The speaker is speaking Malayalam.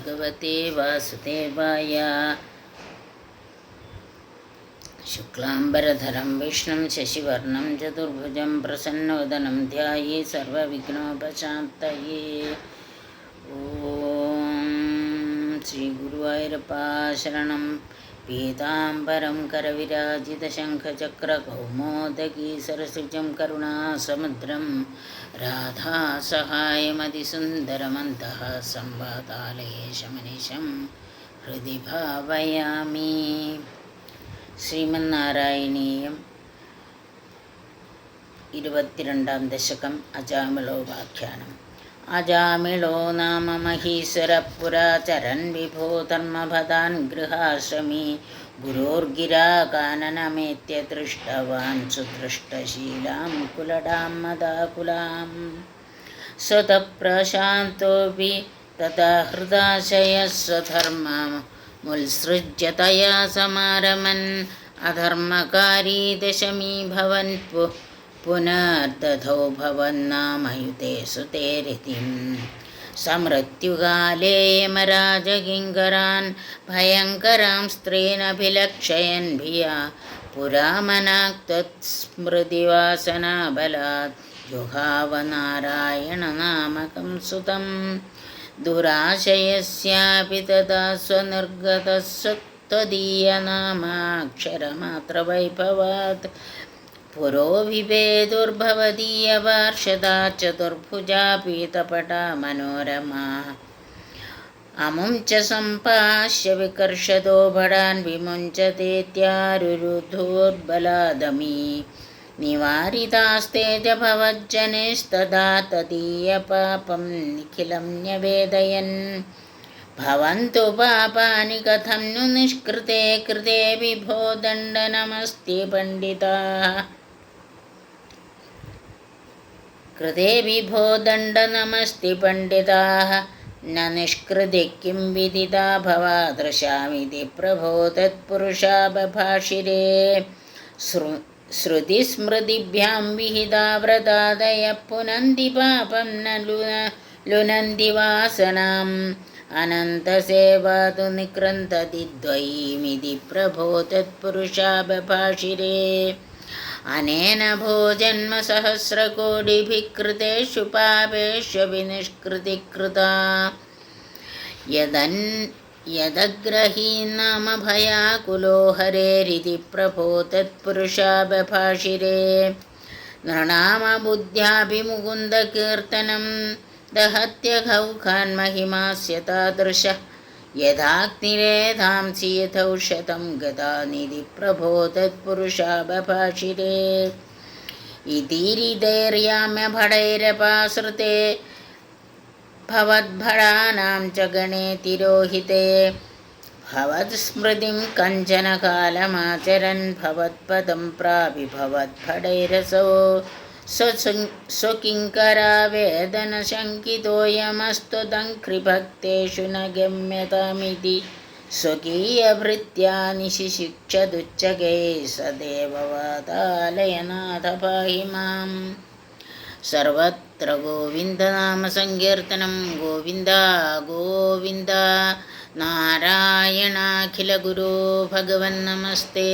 നമസ്തേ വാസുദേവായ ശുക്ലാംബരധരം വിഷ്ണും ശശിവർണം ചതുർഭുജം പ്രസന്നവദനം ധ്യായേ സർവവിഘ്നോപശാന്തയേ ഓം ശ്രീ ഗുരുവായൂരപ്പ ശരണം പീതാംബരം करविराजितशङ्खचक्रकौमोदगी सरसिजं करुणासमुद्रं राधासहायमतिसुन्दरमन्तः संवादालये शमनिशं हृदि भावयामि ശ്രീമന്നാരായണീയം ഇരുപത്തിരണ്ടാം ദശകം അജാമിളോപാഖ്യാനം അജാമിളോ നാമ മഹീശ്വരപുരാചരൻ വിഭോ ധർമ്മഭദാൻ ഗൃഹാശ്രമീ ഗുരോർഗിരാകാനനമേത്യ ദൃഷ്ടവാൻ സുദൃഷ്ടശീലാം കുലടാം മദാകുലാം. സ്വതപ്രശാന്തോപി തഥാ ഹൃദാശയः സ്വധർമ്മം മുത്സൃജ്യ തയാ സമാരമൻ അധർമ്മകാരീ दशमी ഭവൻ പു പുനർദധോ ഭവന്നാമയുതേ സുതേരിതിം. സമൃത്യുകാലേ യമരാജകിങ്കരാൻ ഭയങ്കരാം സ്ത്രീനഭിലക്ഷയൻ ഭിയാ. പുരാമനാക്തസ്മൃതിവാസനാബലാത്. ജുഹാവനാരായണനാമകം സുതം. ദുരാശയസ്യാപി തഥാ पुरो विभेदुर्भवदीयवार्षदा चतुर्भुजा पीतपटा मनोरमा अमुं च सम्पाश्य विकर्षदो भडान् विमुञ्चतेत्यारुरुधूर्बलादमी निवारितास्ते च भवज्जनेस्तदा तदीयपापं निखिलं न्यवेदयन् भवन्तु पापानि कथं नु निष्कृते कृते विभो दण्डनमस्ति पण्डिताः कृते विभो दण्डनमस्ति पण्डिताः। न निष्कृति किं विदिता भवादृशामिति प्रभो तत्पुरुषा बभाषिरे श्रु श्रुतिस्मृतिभ्यां विहिता व्रतादयः पुनन्ति पापं न लुन लुनन्ति वासनाम्। अनन्तसेवा तु निकृन्तति द्वयीमिति प्रभो तत्पुरुषा बभाषिरे अनेन भो जन्मसहस्रकोटिभिः कृतेषु पापेषु विनिष्कृतिकृता यदन् यदग्रहीन्नामभयाकुलो हरेरिति प्रभो तत्पुरुषा बभाषिरे नृणामबुद्ध्याभिमुकुन्दकीर्तनं दहत्यघौ खान्महिमास्य तादृशः യഥാഗ്നിരേധാംസിയഥൗഷതം ഗതാനിധി പ്രഭോ തത്പുരുഷാപഭാഷിരേ ഇതീരിതൈര്യാമ്യഭടൈരപാശ്രുതേ ഭവദ്ഭടാനാം ച ഗണേ തിരോഹിതേ. ഭവത്സ്മൃതിം കഞ്ചനകാലമാചരൻ ഭവത്പദം പ്രാപി ഭവത്ഭടൈരസോ. भवत्पदं प्रापि भवद्भटैरसौ स्वकिङ्करा वेदनशङ्कितोऽयमस्तुदङ्घ्रिभक्तेषु न गम्यतामिति स्वकीयभृत्या निशिशिक्षदुच्चके सदेववातालयनाथ पाहि माम् सर्वत्र गोविन्दनामसङ्कीर्तनं गोविन्द गोविन्द नारायणाखिलगुरो भगवन्नमस्ते